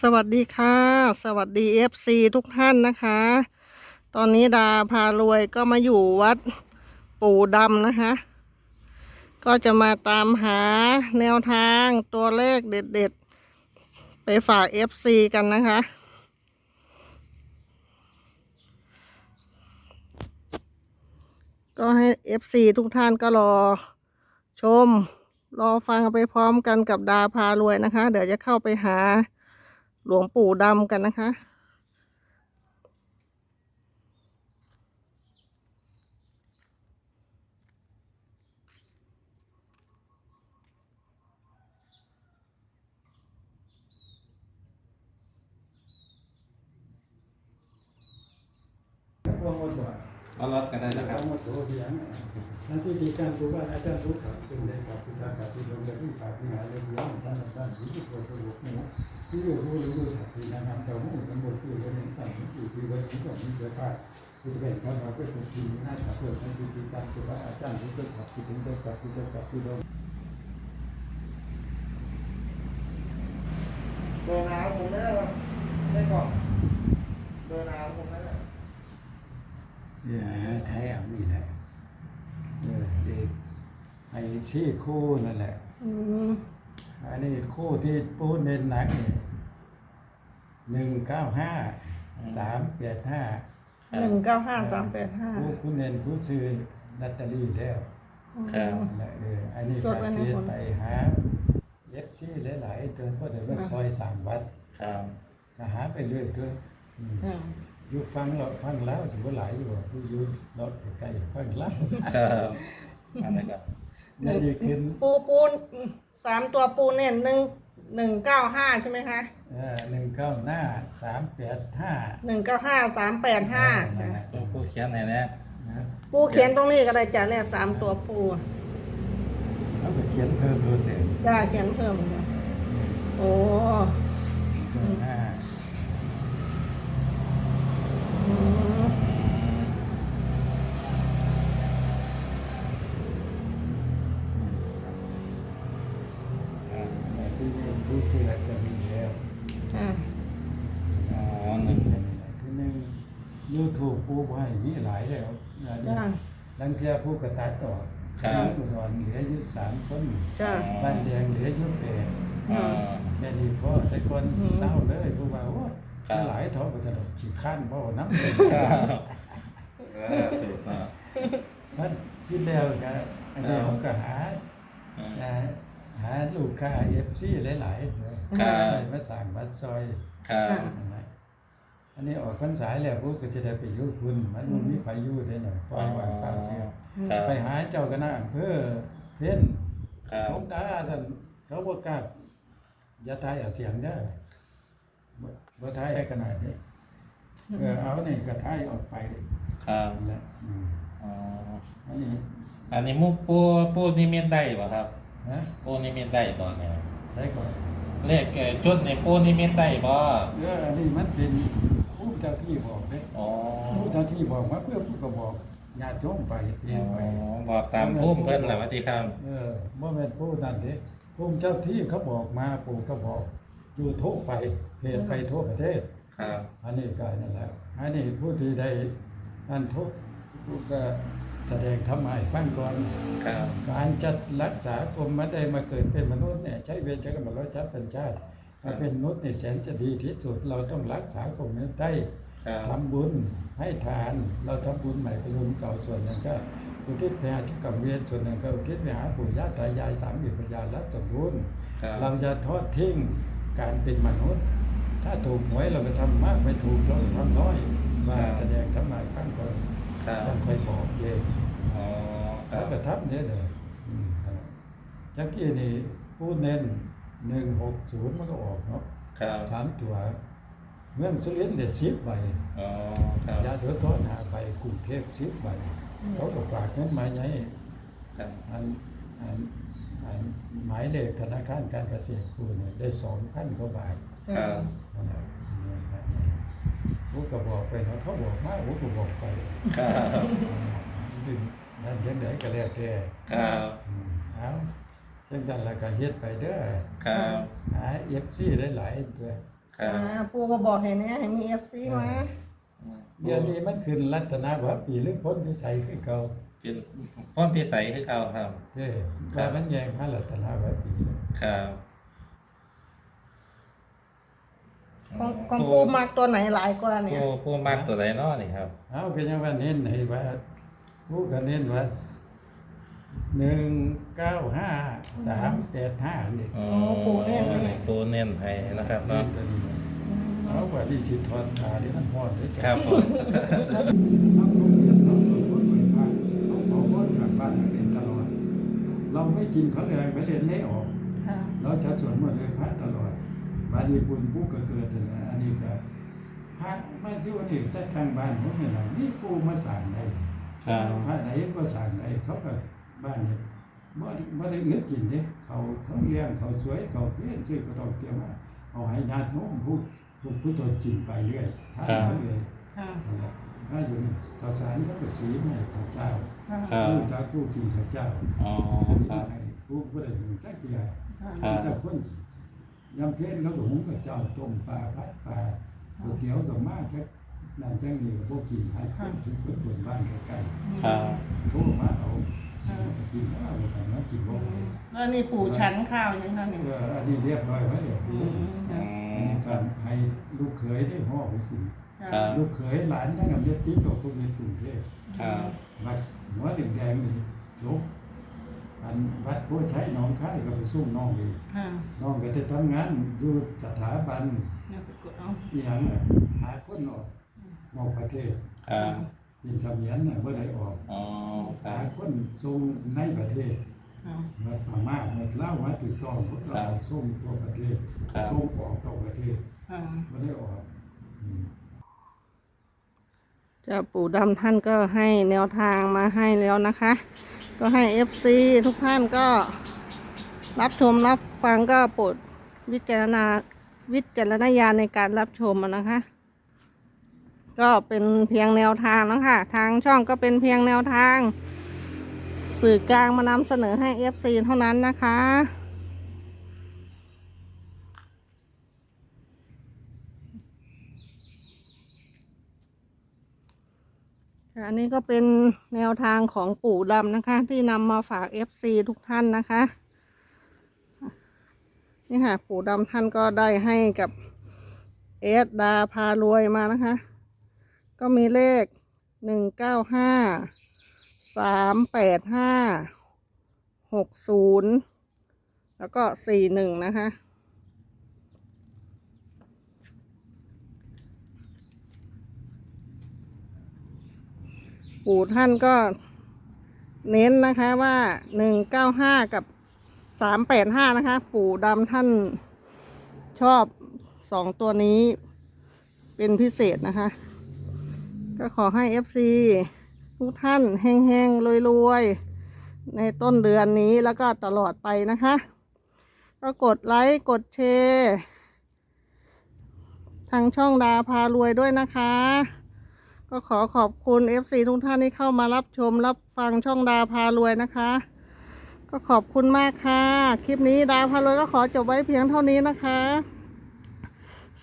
สวัสดีค่ะ สวัสดี FC ทุกท่านนะคะ ตอนนี้ดาพารวยก็มาอยู่วัดปู่ดำนะคะ ก็จะมาตามหาแนวทางตัวเลขเด็ดๆ ไปฝาก FC กันนะคะ ก็ให้ FC ทุกท่านก็รอชม รอฟังไปพร้อมกันกับดาพารวยนะคะ เดี๋ยวจะเข้าไปหา หลวงปู่ดำกันนะคะพวกหมดบ่อยเอารถกันได้นะครัรับบหมดโถเถียงนั่นที่ที่การรู้ว่าอาจารย์รู้ครับจึงได้กับพิธากับที่ลงได้ที่ฝากที่หาเรื่องร้องท่านท่านที่ที่ตัวสรุปหมู ที่อยู่รู้หรือรู้ถักที่นะครับเจ้าหมูตำรวจที่เรื่องต่างที่สี่ที่เรื่องที่สองที่เจ้าป้าที่เป็นเขาเราเป็นคนที่น่าจะเปิดในที่ที่การคือว่าอาจารย์ที่จะขับที่ถึงได้กับที่จะกับที่ลงเดินน้ำผมไม่ได้หรอกไม่ก่อนเดินน้ำผมไม่ได้เนี่ยแท้เอานี่แหละเออเด็กไอ้ชี้คู่นั่นแหละอันนี้คู่ที่ปูเน้นหนักเนี่ย หนึ่งเก้าห้าสามแปดห้าหนึ่งเก้าห้าสามแปดห้าผู้คุณเน้นผู้ซื้อลอตเตอรี่แล้วครับนั่นแหละเอออันนี้จก็ดไว้ในคือคนไปหาเอฟซีหลายๆตัวเพราะเดี๋ยวว่าซอยสามวัดครับ จะหาไปเรื่อยตัวอืมอ่าอยู่ฟังเราฟังแล้วถือว่าหลายอยู่บ่ผู้อยู่เราใกล้ๆฟังแล้วครับอันนี้ครับนี่ดีขึ้นปูปูนสามตัวปูเน่นหนึ่ง หนึ่งเก้าห้าใช่ไหมคะหนึ่งเก้าหน้าสามแปดห้าหนึ่งเก้าห้าสามแปดห้าผู้ผู้เขียนไหนเนี่ยนะปูเขียนตรงนี้ก็ได้จ้ะเนี่ยสามตัวปูเราจะเขียนเพิ่มด้วยเลยจ้าเขียนเพิ่มนะโอ้ ห้า อืม ที่นี่ผู้ซื้อจะมีแล้ว อ่า อ๋อหนึ่ง คือหนึ่ง ยูทูบผู้ให้มีหลายแล้วจ้า ลังเทียผู้กระตัดต่ออุดรเหลืออยู่สามคนจ้า บ้านแดงเหลืออยู่แปดอ่า แม่นี่พ่อแต่คนเศร้าเลยผู้ว่าโอ้ครับ หลายท้องก็จะดอกขี้ข้านพ่อน้ำครับเออถูกเนาะมันคิดแล้วก็อันนี้ผมก็หาอืมอ่าหาลูกค้าเอฟซีหลายๆครับไปมาสั่งมาซอยครับอันนั้น อันนี้ออกพรรษาแล้วพวกก็จะได้ไปอยุ่คุณมันบ่มีไปอยุ่ได้หน่อยปล่อยวางความเชื่อครับไปหาเจ้าคณะอำเภอเพ่นครับหลวงตาสันเขาบอกกล้าอย่าทายเอาเสียงเด้อบ่บ่ทายได้ขนาดนี้เออเอานี่ก็ทายออกไปครับนั่นแหละอืมอ๋ออันนี้อันนี้มุกปูปูนิมิตได้ป่ะครับนะปูนิมิตได้บ่เนี่ยได้ก่อน เลขเอ่อจุดในปูนิมิตได้บ่ เอออันนี้มันเป็นผู้ เจ้าที่บอกเด้อ๋อผู้เจ้าที่บอกมาเพื่อผู้ก็บอกญาติโยมไปเองไปบอกตามพุ่มเพิ่นแหละวัติครับเออเมื่อเป็นผู้นั่นเด้ผู้เจ้าที่เขาบอกมาปู่ก็บอกอยู่ทั่วไปเพจไปทั่วประเทศครับอันนี้ก็นั่นแหละอันนี้ผู้ที่ได้อันทุกผู้ก็แสดงทำไมฟังก่อนครับการจัดรักษาคมมาได้มาเกิดเป็นมนุษย์เนี่ยใช้เวรใช้กรรมร้อยจัดเป็นชาติ มาเป็นมนุษย์ในแสนจะดีที่สุด เราต้องรักษาคมนี้ได้ครับทำบุญให้ทาน เราทำบุญใหม่ไปบุญเก่าส่วนหนึ่งก็อุทิศไปหาที่กรรมเวียนส่วนหนึ่งก็อุทิศไปหาปู่ย่าตายายสามอิปัญญาและสมบูรณ์ครับเราจะทอดทิ้งการเป็นมนุษย์ ถ้าถูกหวยเราก็ทำมากไม่ถูกเราก็ทำน้อยมาแสดงทำไมตั้งก่อนครับต้องคอยบอกเองอ๋อครัเขาบก็ทำเนี่ยเลยอืมครับจักกี้นี่พูดเน้น หนึ่งหกศูนย์มันก็ออกเนาะครับสามตัว เมืองสุรินทร์เด็ดสิบใบอ๋อครับยาโสธรหาใบกรุงเทพสิบใบเขาก็ฝากเงินมาไงครับอันอันอันหมายเลขธนาคารการเกษตรกูเนี่ยได้สองพันกว่าบาทครับนั่นแหละกูก็บอกไปเนาะเขาบอกมากูก็บอกไปครับจึงนั่นยังไงก็แล้วแต่ครับอืมเอา จังจันละก็เฮ็ดไปเด้อครับหา FC หลายๆตัวครับอ่าปูก็บอกให้เนี่ยให้มีเอฟซีมาเดี๋ยวนี้มันขึ้นรัตนวาปีหรือพ้นวิสัยคือเก่าเป็นพ้นพิสัยคือเก่าครับ เด้ว่ามันแยงพระรัตนวาปีครับของของปูมากตัวไหนหลายกว่าเนี่ยปูปูมักตัวใดเนาะนี่ครับ เอาก็ยังว่าเน้นให้ว่าผู้ก็เน้นว่า หนึ่งเก้าห้าสามแปดห้านี่อ๋อปูเน่นนี่ปูเน้นให้นะครับเนาะเอาว่าที่สิทอนขาที่มันพอดด้วยครับผมเราทุกเดือนเราสวดมนต์ไหว้พระเราขอพรจากบ้านนักเรียนตลอดเราไม่กินข้าวแรงไปเรียนไม่ออกค่ะเราจะสวดมนต์ไหว้พระตลอดบาดีบุญผู้ก็เกิดนะอันนี้ก็พระมาที่วันนี้แต่ทางบ้านผมเนี่ยนะนี่ผู้มาสั่งได้ครับพระไหนก็สั่งได้เขาก็ บ้านเนี่ยบ่ได้บ่ได้เงินกินเด้เขาเขาเลี้ยงเขาสวยเขาเลี้ยงซื้อก็ต้องเตรียมมาเอาให้ญาติโยมผู้ผู้ผู้ตนกินไปเรื่อยทานไปเรื่อยค่ะนั่นแหละถ้าอยู่นี่ข้าวสารเขาก็สีให้ข้าวเจ้าค่ะครับผู้จ้าผู้กินข้าวเจ้าอ๋ออันนี้ครับให้ผู้บ่ได้อยู่จักเที่ยค่ะครับแต่คนยำเพลนเขาก็หุงข้าวเจ้าต้มปลาพัดปลาก๋วยเตี๋ยวก็มาจักนั่นจังนี้ก็บ่กินให้คนทุกคนบนบ้านใกล้ๆครับโทรมาเอา กินข้าวทำมากินบ่ไหวแล้วนี่ปูชั้นข้าวยังไงเนี่ยเอออันนี้เรียบร้อยไว้เดี๋ยวอืมอือันมนี้การให้ลูกเขยได้ห่อไปกินค่ะครับลูกเขยหลานทั้งอำเภอติ๊กกับคนในกรุงเทพครับ วัดหัวแดงๆนี่จบอันวัดผู้ใช้หนองค่ายก็ไปสู้น้องอีกค่ะน้องก็ได้ทำงานอยู่สถาบันเนี่ยไปกดเอาอีหยังน่ะหาคนออกนอกประเทศ ครับ เป็นทะเบียนน่ะบ่ได้ออกอ๋อคหารับคนส่งในประเทศค่ะมาพม่ามาเล่าวมาติดต่อพวกเราส่งตัวประเทศครับ ส่งออกต่อประเทศค่ะไม่ได้ออกอืมเจ้าปู่ดำท่านก็ให้แนวทางมาให้แล้วนะคะ ก็ให้เอฟซีทุกท่านก็รับชมรับฟังก็โปรดวิจารณาวิจารณญาณในการรับชมอะนะคะ ก็เป็นเพียงแนวทางนะคะทางช่องก็เป็นเพียงแนวทาง สื่อกลางมานำเสนอให้ FC เท่านั้นนะคะ อันนี้ก็เป็นแนวทางของปู่ดำนะคะ ที่นำมาฝาก FC ทุกท่านนะคะ นี่ค่ะ ปู่ดำท่านก็ได้ให้กับเอสดาพารวยมานะคะ ก็มีเลขหนึ่งเก้าห้าสามแปดห้าหกศูนย์แล้วก็สี่หนึ่งนะคะปู่ท่านก็เน้นนะคะว่าหนึ่งเก้าห้ากับสามแปดห้านะคะ ปู่ดำท่านชอบสองตัวนี้เป็นพิเศษนะคะ ก็ขอให้ FC ทุกท่านแห้งๆรวยๆ ในต้นเดือนนี้แล้วก็ตลอดไปนะคะ ก็กดไลค์ กดแชร์ทางช่องดาพารวยด้วยนะคะ ก็ขอขอบคุณ FC ทุกท่านที่เข้ามารับชมรับฟังช่องดาพารวยนะคะ ก็ขอบคุณมากค่ะ คลิปนี้ดาพารวยก็ขอจบไว้เพียงเท่านี้นะคะ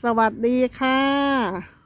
สวัสดีค่ะ